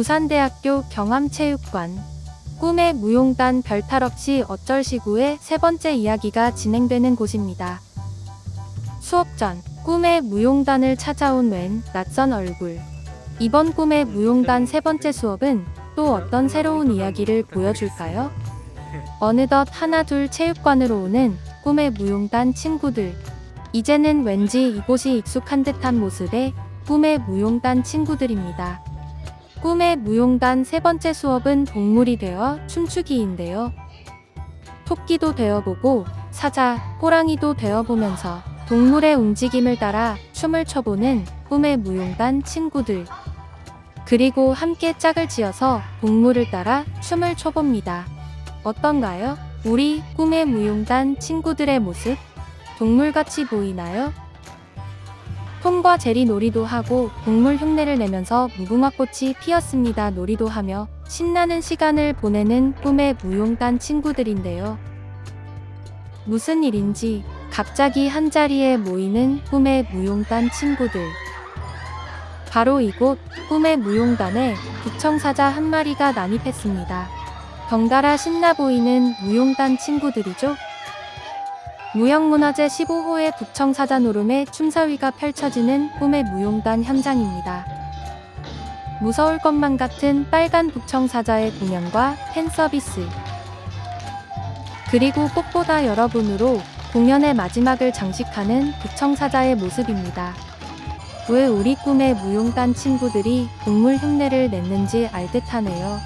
부산대학교 경암체육관 꿈의 무용단 별탈 없이 어쩔 시구의 세 번째 이야기가 진행되는 곳입니다. 수업 전 꿈의 무용단을 찾아온 웬 낯선 얼굴. 이번 꿈의 무용단 세 번째 수업은 또 어떤 새로운 이야기를 보여줄까요? 어느덧 하나 둘 체육관으로 오는 꿈의 무용단 친구들. 이제는 왠지 이곳이 익숙한 듯한 모습의 꿈의 무용단 친구들입니다. 꿈의 무용단 세 번째 수업은 동물이 되어 춤추기인데요. 토끼도 되어보고 사자, 호랑이도 되어보면서 동물의 움직임을 따라 춤을 춰보는 꿈의 무용단 친구들. 그리고 함께 짝을 지어서 동물을 따라 춤을 춰봅니다. 어떤가요? 우리 꿈의 무용단 친구들의 모습? 동물같이 보이나요? 톰과 제리 놀이도 하고 동물 흉내를 내면서 무궁화꽃이 피었습니다. 놀이도 하며 신나는 시간을 보내는 꿈의 무용단 친구들인데요. 무슨 일인지 갑자기 한자리에 모이는 꿈의 무용단 친구들. 바로 이곳 꿈의 무용단에 북청사자 한 마리가 난입했습니다. 덩달아 신나 보이는 무용단 친구들이죠. 무형문화재 15호의 북청사자 노름의 춤사위가 펼쳐지는 꿈의 무용단 현장입니다. 무서울 것만 같은 빨간 북청 사자의 공연과 팬 서비스. 그리고 꽃보다 여러분으로 공연의 마지막을 장식하는 북청 사자의 모습입니다. 왜 우리 꿈의 무용단 친구들이 동물 흉내를 냈는지 알 듯하네요.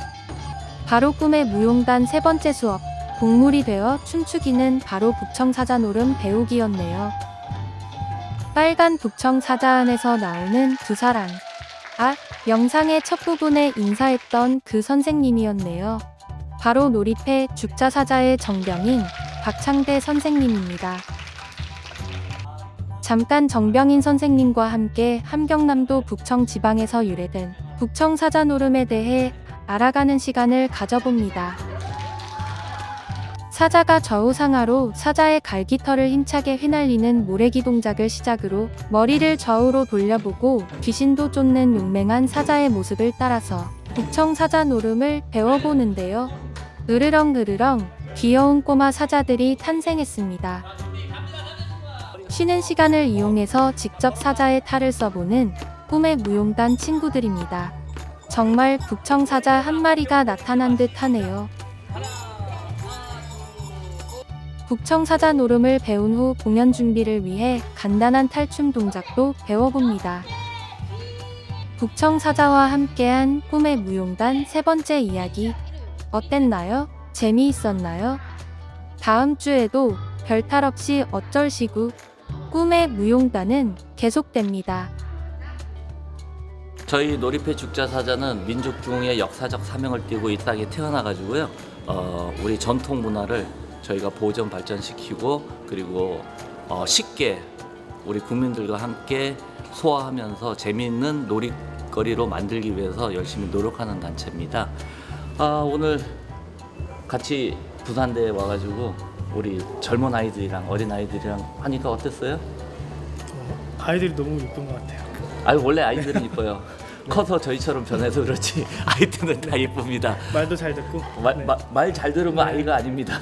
바로 꿈의 무용단 세 번째 수업. 동물이 되어 춤추기는 바로 북청사자 노름 배우기였네요. 빨간 북청사자 안에서 나오는 두 사람. 아, 영상의 첫 부분에 인사했던 그 선생님이었네요. 바로 놀이패 죽자사자의 정병인 박창대 선생님입니다. 잠깐 정병인 선생님과 함께 함경남도 북청 지방에서 유래된 북청 사자 노름에 대해 알아가는 시간을 가져봅니다. 사자가 좌우상하로 사자의 갈기털을 힘차게 휘날리는 모래기 동작을 시작으로 머리를 좌우로 돌려보고 귀신도 쫓는 용맹한 사자의 모습을 따라서 북청 사자 노름을 배워보는데요. 으르렁 으르렁 귀여운 꼬마 사자들이 탄생했습니다. 쉬는 시간을 이용해서 직접 사자의 탈을 써보는 꿈의 무용단 친구들입니다. 정말 북청 사자 한 마리가 나타난 듯 하네요. 북청 사자 노름을 배운 후 공연 준비를 위해 간단한 탈춤 동작도 배워봅니다. 북청 사자와 함께한 꿈의 무용단 세 번째 이야기. 어땠나요? 재미있었나요? 다음 주에도 별탈 없이 어쩔 시구 꿈의 무용단은 계속됩니다. 저희 놀이패 죽자사자는 민족 중흥의 역사적 사명을 띠고 이 땅에 태어나가지고요. 어, 우리 전통 문화를 저희가 보존 발전시키고 그리고 어, 쉽게 우리 국민들과 함께 소화하면서 재미있는 놀이거리로 만들기 위해서 열심히 노력하는 단체입니다. 아, 오늘 같이 부산대에 와가지고 우리 젊은 아이들이랑 어린 아이들이랑 하니까 어땠어요? 아이들이 너무 예쁜 것 같아요. 아유 원래 아이들은 이뻐요. 커서 저희처럼 변해서 그렇지 아이들은 다 이쁩니다. 말도 잘 듣고. 네. 말잘 들으면 아이가 아닙니다.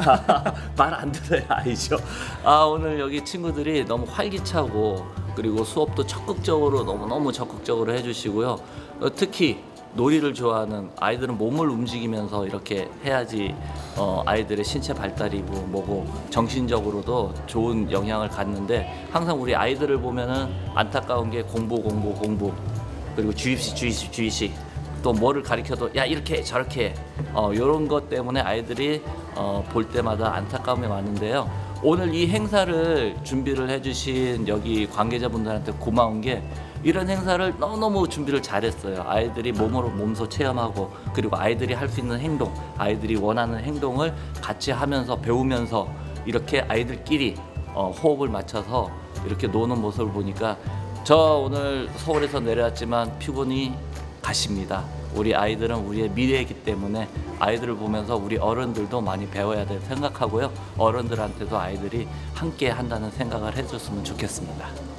말 안 들어야 아이죠. 아 오늘 여기 친구들이 너무 활기차고 그리고 수업도 적극적으로 너무 너무 적극적으로 해주시고요. 어, 특히 놀이를 좋아하는 아이들은 몸을 움직이면서 이렇게 해야지 어, 아이들의 신체 발달이고 뭐, 뭐고 정신적으로도 좋은 영향을 갖는데 항상 우리 아이들을 보면은 안타까운 게 공부 공부 공부 그리고 주입식 주입식 주입식 또 뭐를 가리켜도 야 이렇게 해, 저렇게 해. 어 이런 것 때문에 아이들이 어, 볼 때마다 안타까움이 많은데요. 오늘 이 행사를 준비를 해주신 여기 관계자분들한테 고마운 게 이런 행사를 너무너무 준비를 잘했어요. 아이들이 몸으로 몸소 체험하고 그리고 아이들이 할 수 있는 행동, 아이들이 원하는 행동을 같이 하면서 배우면서 이렇게 아이들끼리 어, 호흡을 맞춰서 이렇게 노는 모습을 보니까 저 오늘 서울에서 내려왔지만 피곤이 가십니다. 우리 아이들은 우리의 미래이기 때문에 아이들을 보면서 우리 어른들도 많이 배워야 될 생각하고요. 어른들한테도 아이들이 함께 한다는 생각을 해줬으면 좋겠습니다.